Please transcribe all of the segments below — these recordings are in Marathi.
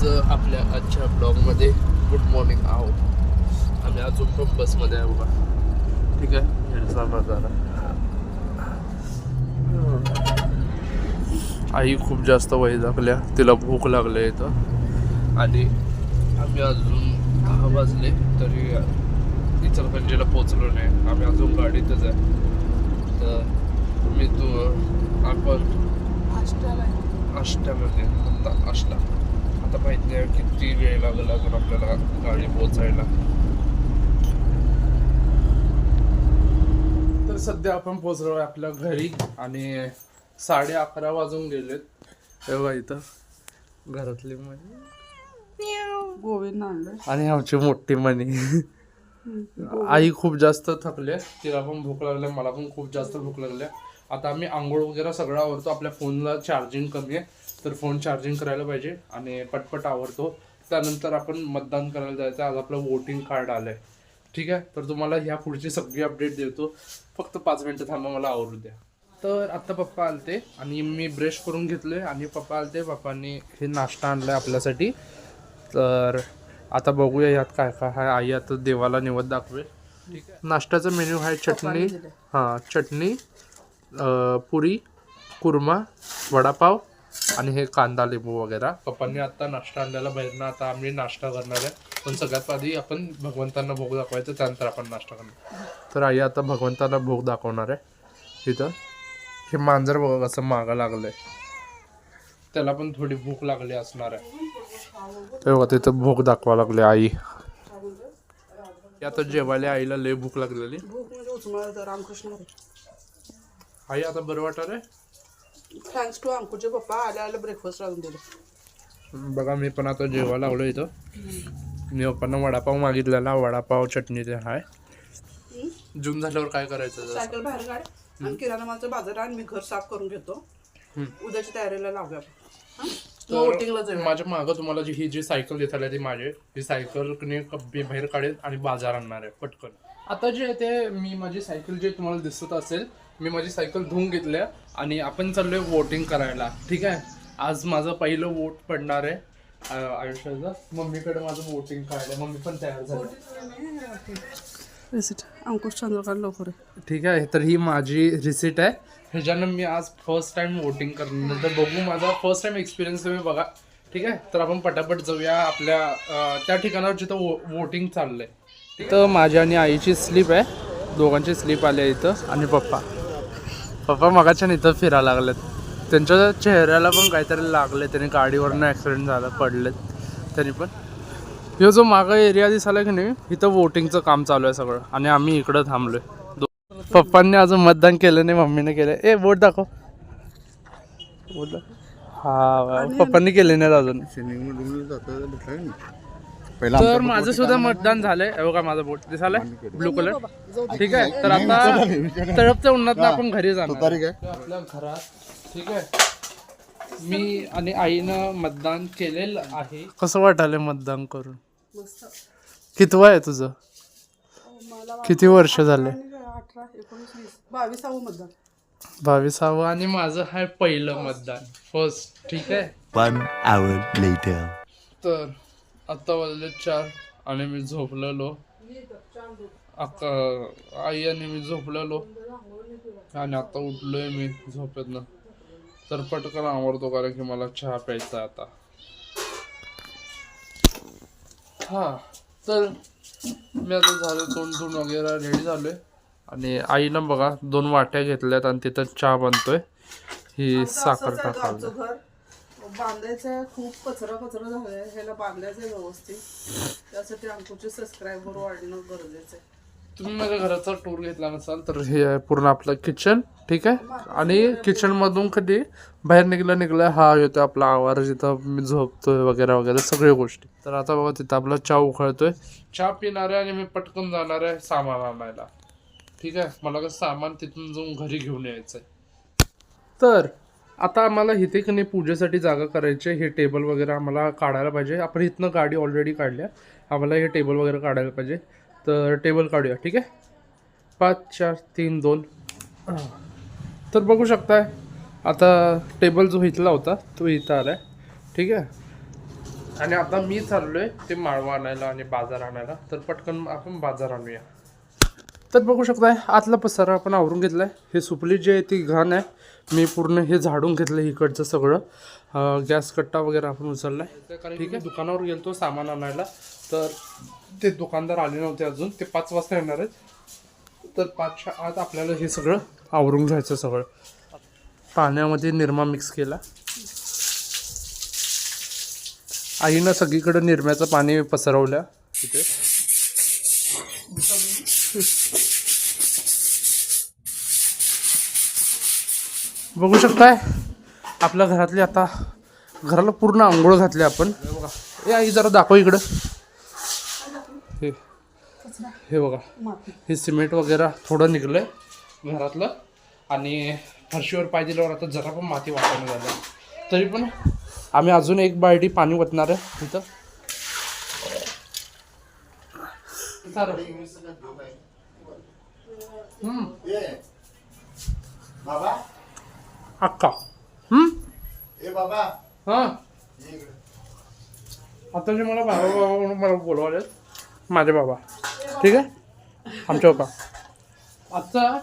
सगळ्यांचं आपल्या आजच्या ब्लॉगमध्ये गुड मॉर्निंग आहो आम्ही अजून पण बसमध्ये आहे बघा. ठीक आहे? हेडचा नजारा आई खूप जास्त वय लागल्या तिला भूक लागल्या इथं. आणि आम्ही अजून दहा वाजले तरी इचलकरंजीला पोचलो नाही. आम्ही अजून गाडीतच आहे. तर मी तू आपण अष्टामध्ये आता अष्टा आता माहीत नाही किती वेळ लागला अजून आपल्याला गाडी पोचायला तर सध्या आपण पोचलो आहे आपल्या घरी आणि साडे अकरा वाजून गेलेत. तेव्हा इथं. घरातली मणी. गोविंद आणलं आणि आमची मोठी मणी. आई खूप जास्त थकले तिला पण भूक लागल्या मला पण खूप जास्त भूक लागल्या. आता आम्ही आंघोळ वगैरे सगळं आवरतो. आपल्या फोनला चार्जिंग कमी आहे. तर फोन चार्जिंग करायला पाहिजे आणि पटपट आवरतो. त्यानंतर आपण मतदान करायला जायचं. आज आपलं वोटिंग कार्ड आलंय. ठीक आहे? तर तुम्हाला ह्या पुढची सगळी अपडेट देतो. फक्त पाच मिनिटं थांबा मला आवरू द्या. तर आत्ता पप्पा आलते आणि मी ब्रश करून घेतलोय आणि पप्पा आलते. पप्पांनी हे नाश्ता आणलाय आपल्यासाठी. तर आता बघूया यात काय काय आहे. आई आता देवाला निवद दाखवेल. ठीक आहे? नाश्त्याचा मेन्यू आहे चटणी. हां चटणी पुरी कुर्मा वडापाव आणि हे कांदा लिंबू वगैरे. पप्पांनी आता नाश्ता आणलेला. बाहेरनं आता आम्ही नाश्ता करणार आहे. पण सगळ्यात आधी आपण भगवंतांना भोग दाखवायचं. त्यानंतर आपण नाश्ता करणार. तर आई आता भगवंतांना भोग दाखवणार आहे. इथं. हे मांजर बघा कसं मागं लागलंय. त्याला पण थोडी भूक लागली असणार आहे. तेव्हा तिथं भूक दाखवा लागले आई. आता जेवायला आईला लय भूक लागलेली. म्हणजे आई आता बरं वाटत आहे थँक्स टू अंकुचे पप्पा आल्या आल्या ब्रेकफास्ट आणून दिलं. बघा मी पण आता जेवायला लागलो इथं. मी पप्पांना वडापाव मागितलेला वडापाव चटणी ते हाय. जून झाल्यावर काय करायचं? सायकल बाहेर काढ. आणि किराणा मालचं बाजार आण मी घर साफ करून घेतो. उद्याच्या तयारीला लावूया माझ्या मागं तुम्हाला जी ही जी सायकल देताल ती माझी ही सायकल मी बाहेर काढेल आणि बाजार आणणार आहे पटकन. आता जे आहे ते मी माझी सायकल जे तुम्हाला दिसत असेल मी माझी सायकल धुवून घेतल्या आणि आपण चाललोय वोटिंग करायला. ठीक आहे? आज माझं पहिलं वोट पडणार आहे. आयुष्याचं. मम्मीकडे माझं वोटिंग काढलं. मम्मी पण तयार झाली. अंकुश चंद्रकांत लवकर आहे. ठीक आहे? तर ही माझी रिसिट आहे. ह्याच्यानं मी आज फर्स्ट टाइम वोटिंग करणार तर बघू माझा फर्स्ट टाइम एक्सपिरियन्स तुम्ही बघा. ठीक आहे? तर आपण पटापट जाऊया आपल्या त्या ठिकाणावर जिथं वो वोटिंग चाललंय. तर माझ्या आणि आईची स्लीप आहे. दोघांची स्लीप आली आहे इथं. आणि पप्पा. पप्पा मगाच्या इथं फिरायला लागलेत. त्यांच्या चेहऱ्याला पण काहीतरी लागले त्यांनी गाडीवरनं ॲक्सिडेंट झाला पडलेत. तरी पण. ह्यो जो मागं एरिया दिसायला की नाही इथं वोटिंगचं काम चालू आहे सगळं. आणि आम्ही इकडं थांबलोय. दो- पप्पांनी अजून मतदान केलं नाही मम्मीने केलं. ए वोट दाखव. वोट दाखव. हा. पप्पांनी केले नाही अजून. तर माझं सुद्धा मतदान झालंय. हे बघा माझं बोट दिसालंय ब्लू कलर ठीक आहे तर आता तळपच्या उन्हात आपण घरी जाणार. आपल्या घरात ठीक आहे. मी आणि आईनं मतदान केलेलं आहे. कसं वाटायला मतदान करून? मस्त. कितवं आहे तुझं? मला किती वर्ष झाले? आणि अठरा एकोणीस वीस. बावीसावं मतदान. बावीसावं आणि माझं आहे पहिलं मतदान. फर्स्ट ठीक आहे? One hour later. तर आत्ता वाजले चार आणि मी झोपलेलो. अक्का आई आणि मी झोपलेलो. आणि आता उठलोय मी झोपेतनं. तर पटकन आवडतो कारण की मला चहा प्यायचा आहे आता. हा तर मी आता झालो तोंड धुवून वगैरे रेडी झालोय. आणि आईनं बघा दोन वाट्या घेतल्यात आणि तिथं चहा बनतोय. ही साखर असंच आहे टाकायला आमचं घर बांधायचं खूप कचरा कचरा झालाय ह्याला बांधायचं व्यवस्थित. त्यासाठी अंकुचे सबस्क्रायबर वाढणं गरजेचं आहे. तुम्ही माझ्या घराचा टूर घेतला नसाल तर हे आहे पूर्ण आपलं किचन ठीक आहे? आणि किचन मधून कधी बाहेर निघलं निघलं हा येतो आपला आवार जिथं मी झोपतोय वगैरे वगैरे सगळ्या गोष्टी. तर आता बघा तिथं आपला चहा उखळतोय चहा पिणार आहे आणि मी पटकन जाणार आहे सामान आणायला. ठीक आहे? मला कसं सामान तिथून जाऊन घरी घेऊन यायचं आहे तर आता आम्हाला इथे की नाही पूजेसाठी जागा करायची आहे. हे टेबल वगैरे आम्हाला काढायला पाहिजे. आपण इथनं गाडी ऑलरेडी काढल्या. आम्हाला हे टेबल वगैरे काढायला पाहिजे. तर टेबल काढूया ठीक आहे? पाच चार तीन दोन. तर बघू शकताय. आता टेबल जो इथला होता तो इथं आला आहे ठीक आहे? आणि आता मी आहे ते माळवा आणायला आणि बाजार आणायला. तर पटकन आपण बाजार आणूया. तर बघू शकताय आतला पसारा आपण आवरून घेतलाय. हे सुपली जी आहे ती घाण आहे. मी पूर्ण हे झाडून घेतलं इकडचं सगळं. गॅस कट्टा वगैरे आपण उचललाय. ठीक आहे? दुकानावर गेलतो सामान आणायला. तर ते दुकानदार आले नव्हते अजून. ते पाच वाजता येणार आहेत. तर पाचच्या आत आपल्याला हे सगळं आवरून घ्यायचं सगळं. पाण्यामध्ये निरमा मिक्स केला. आईनं सगळीकडे निरम्याचं पाणी पसरवल्या तिथे बघू शकताय आपल्या घरातली आता घराला पूर्ण आंघोळ घातली आपण. हे बघा. ए आई जरा दाखव इकडं. हे हे बघा. हे सिमेंट वगैरे थोडं निघलंय घरातलं. आणि फरशीवर पाय दिल्यावर आता जरा पण माती वाटायला झालं. तरी पण आम्ही अजून एक बाल्टी पाणी ओतणार आहे तिथं. बाबा. अक्का. हम्म ए बाबा. हां. आता जे मला बाबा बाबा म्हणून मला बोलवाले माझे बाबा. ठीक आहे? आमचे बाबा. आजचा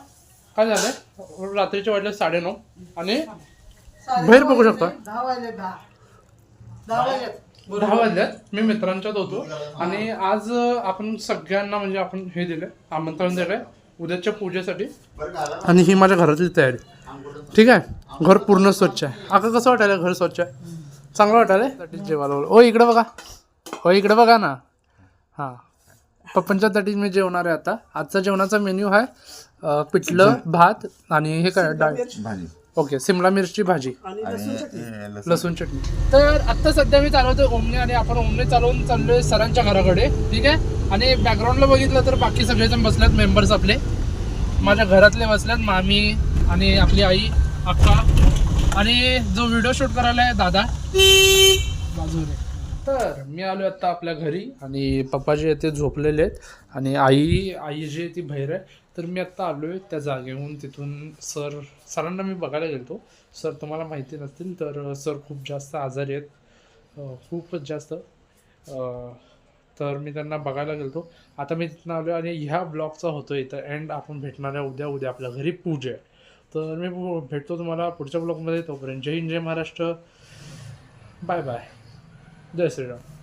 काय झालंय? रात्रीचे वाजले साडेनऊ आणि बाहेर बघू शकता. दहा वाजले दहा. दहा वाजले. दहा वाजल्यात मी मित्रांच्यात होतो. आणि आज आपण सगळ्यांना म्हणजे आपण हे दिलं आमंत्रण दिलंय उद्याच्या पूजेसाठी. आणि ही माझ्या घरातली तयारी. ठीक आहे? घर पूर्ण स्वच्छ आहे. आता कसं वाटायला घर स्वच्छ आहे? चांगलं वाटायला? जेवायला. ओ इकडे बघा. हो इकडे बघा ना. हां. पप्पांच्या साठी मी जेवणार आहे आता. आजचा जेवणाचा मेन्यू आहे पिठलं भात आणि हे काय डाळ. भाजी. ओके सिमला मिरची भाजी. आणि लसूण चटणी. लसूण चटणी. तर आत्ता सध्या मी चालवतोय ओमने आणि आपण ओमने चालवून चाललोय सरांच्या घराकडे. ठीक आहे? आणि बॅकग्राऊंडला बघितलं तर बाकी सगळेजण बसल्यात मेंबर्स आपले. माझ्या घरातले बसल्यात मामी आणि आपली आई. अक्का आणि जो व्हिडिओ शूट करायला आहे दादा बाजूने. तर मी आलो आता आपल्या घरी आणि पप्पा जे आहे ते झोपलेले आहेत. आणि आई आई जी आहे ती बाहेर आहे. तर मी आत्ता आलो आहे त्या जागेहून तिथून. सर सरांना मी बघायला गेलो सर तुम्हाला माहिती नसतील तर सर खूप जास्त आजारी आहेत. खूपच जास्त. तर मी त्यांना बघायला गेलतो. आता मी तिथून आलो आणि ह्या ब्लॉगचा होतो इथं. एंड आपण भेटणार आहे उद्या उद्या आपल्या घरी पूजा आहे तर मी भेटतो तुम्हाला पुढच्या ब्लॉगमध्ये. तोपर्यंत जय हिंद जय महाराष्ट्र. Bye bye. जय श्रीराम.